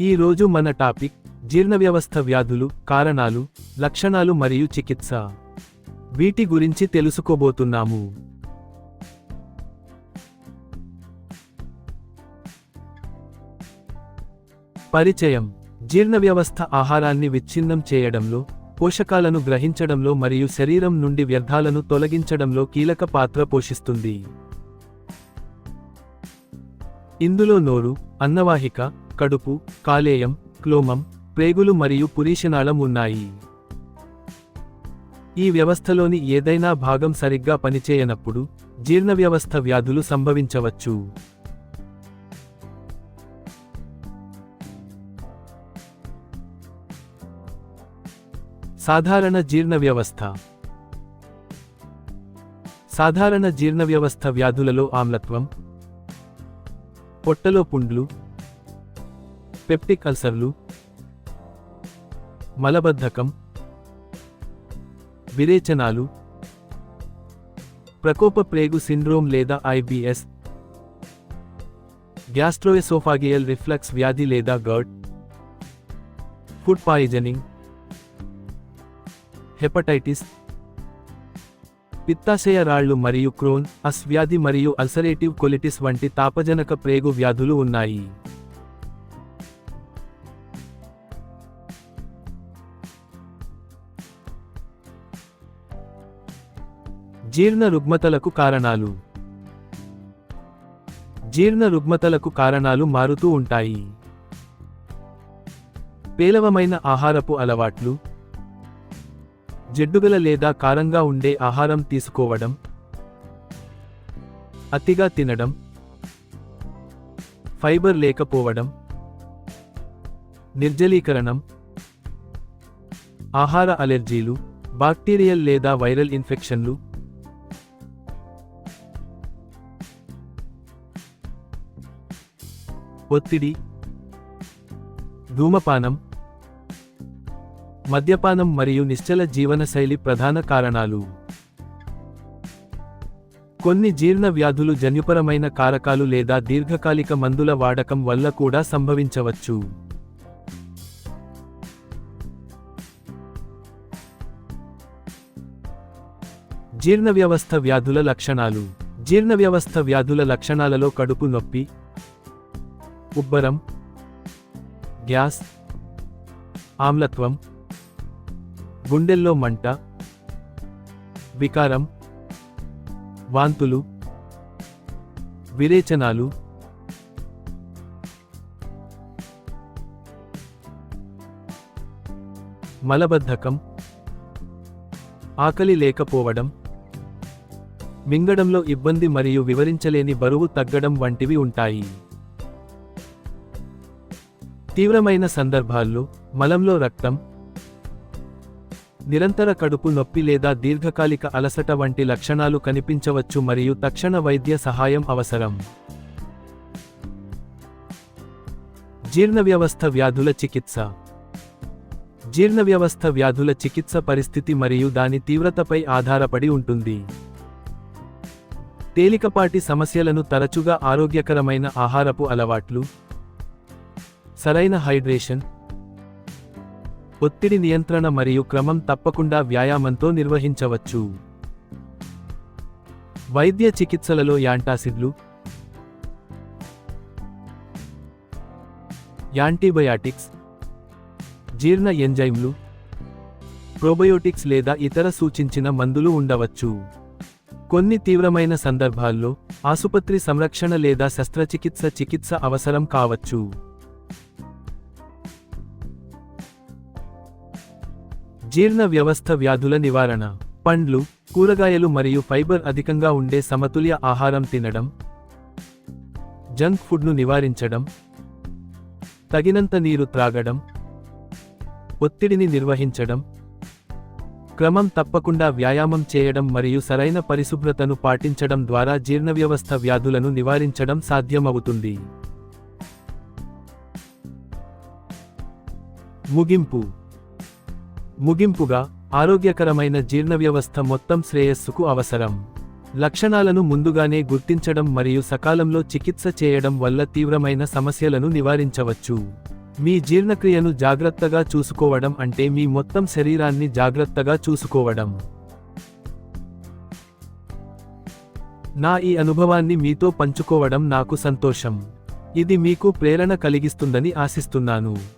ఈ రోజు మన టాపిక్ జీర్ణ వ్యవస్థ వ్యాధులు కారణాలు లక్షణాలు మరియు చికిత్స. వీటి గురించి తెలుసుకోబోతున్నాము. పరిచయం జీర్ణ వ్యవస్థ ఆహారాన్ని విచ్ఛిన్నం చేయడంలో పోషకాలను గ్రహించడంలో మరియు శరీరం నుండి వ్యర్థాలను తొలగించడంలో కీలక పాత్ర పోషిస్తుంది. ఇందులో నోరు అన్నవాహిక కడుపు కాలేయం క్లోమం ప్రేగులు మరియు పురీషనాళం ఉన్నాయి. ఈ వ్యవస్థలోని ఏదైనా భాగం సరిగ్గా పనిచేయనప్పుడు జీర్ణ వ్యవస్థ వ్యాధులు సంభవించవచ్చు. సాధారణ జీర్ణ వ్యవస్థ. సాధారణ జీర్ణ వ్యవస్థ వ్యాధులలో ఆమ్లత్వం పొట్టలో పుండ్లు పెప్టిక్ అల్సర్లు మలబద్ధకం విరేచనాలు ప్రకోప ప్రేగు సిండ్రోమ్ లేదా ఐబిఎస్ గ్యాస్ట్రోఎసోఫాగియల్ రిఫ్లక్స్ వ్యాధి లేదా గర్డ్ ఫుడ్ పాయిజనింగ్ హెపటైటిస్ పిత్తాశయ రాళ్ళు మరియు క్రోన్ అస్ వ్యాధి మరియు అల్సరేటివ్ కొలిటిస్ వంటి తాపజనక ప్రేగు వ్యాధులు ఉన్నాయి. జీర్ణ రుగ్మతలకు కారణాలు. జీర్ణ రుగ్మతలకు కారణాలు మారుతూ ఉంటాయి. పేలవమైన ఆహారపు అలవాట్లు. జిడ్డుగల లేదా కారంగా ఉండే ఆహారం తీసుకోవడం. అతిగా తినడం. ఫైబర్ లేకపోవడం. నిర్జలీకరణం. ఆహార అలెర్జీలు బాక్టీరియల్ లేదా వైరల్ ఇన్ఫెక్షన్లు. ఒత్తిడి ధూమపానం మద్యపానం మరియు నిశ్చల జీవనశైలి ప్రధాన కారణాలు. కొన్ని జీర్ణ వ్యాధులు జన్యుపరమైన కారకాలు లేదా దీర్ఘకాలిక మందుల వాడకం వల్ల కూడా సంభవించవచ్చు. జీర్ణ వ్యవస్థ వ్యాధుల లక్షణాలు. జీర్ణ వ్యవస్థ వ్యాధుల లక్షణాలలో కడుపు నొప్పి ఉబ్బరం గ్యాస్ ఆమ్లత్వం గుండెల్లో మంట వికారం వాంతులు విరేచనాలు మలబద్ధకం ఆకలి లేకపోవడం మింగడంలో ఇబ్బంది మరియు వివరించలేని బరువు తగ్గడం వంటివి ఉంటాయి. తీవ్రమైన సందర్భాల్లో మలంలో రక్తం నిరంతర కడుపు నొప్పి లేదా దీర్ఘకాలిక అలసట వంటి లక్షణాలు కనిపించవచ్చు మరియు తక్షణ వైద్య సహాయం అవసరం. జీర్ణ వ్యవస్థ వ్యాధుల చికిత్స. జీర్ణ వ్యవస్థ వ్యాధుల చికిత్స పరిస్థితి మరియు దాని తీవ్రతపై ఆధారపడి ఉంటుంది. తేలికపాటి సమస్యలను తరచుగా ఆరోగ్యకరమైన ఆహారపు అలవాట్లు సరైన హైడ్రేషన్ ఒత్తిడి నియంత్రణ మరియు క్రమం తప్పకుండా వ్యాయామంతో నిర్వహించవచ్చు. వైద్య చికిత్సలలో యాంటాసిడ్లు యాంటీబయాటిక్స్ జీర్ణ ఎంజైమ్లు ప్రోబయోటిక్స్ లేదా ఇతర సూచించిన మందులు ఉండవచ్చు. కొన్ని తీవ్రమైన సందర్భాల్లో ఆసుపత్రి సంరక్షణ లేదా శస్త్రచికిత్స చికిత్స అవసరం కావచ్చు. జీర్ణ వ్యవస్థ వ్యాధుల నివారణ. పండ్లు కూరగాయలు మరియు ఫైబర్ అధికంగా ఉండే సమతుల్య ఆహారం తినడం. జంక్ ఫుడ్ను నివారించడం. తగినంత నీరు త్రాగడం. ఒత్తిడిని నిర్వహించడం. క్రమం తప్పకుండా వ్యాయామం చేయడం మరియు సరైన పరిశుభ్రతను పాటించడం ద్వారా జీర్ణ వ్యవస్థ వ్యాధులను నివారించడం సాధ్యమవుతుంది. ముగింపు. ముగింపుగా ఆరోగ్యకరమైన జీర్ణ వ్యవస్థ మొత్తం శ్రేయస్సుకు అవసరం. లక్షణాలను ముందుగానే గుర్తించడం మరియు సకాలంలో చికిత్స చేయడం వల్ల తీవ్రమైన సమస్యలను నివారించవచ్చు. మీ జీర్ణక్రియను జాగ్రత్తగా చూసుకోవడం అంటే మీ మొత్తం శరీరాన్ని జాగ్రత్తగా చూసుకోవడం. నా ఈ అనుభవాన్ని మీతో పంచుకోవడం నాకు సంతోషం. ఇది మీకు ప్రేరణ కలిగిస్తుందని ఆశిస్తున్నాను.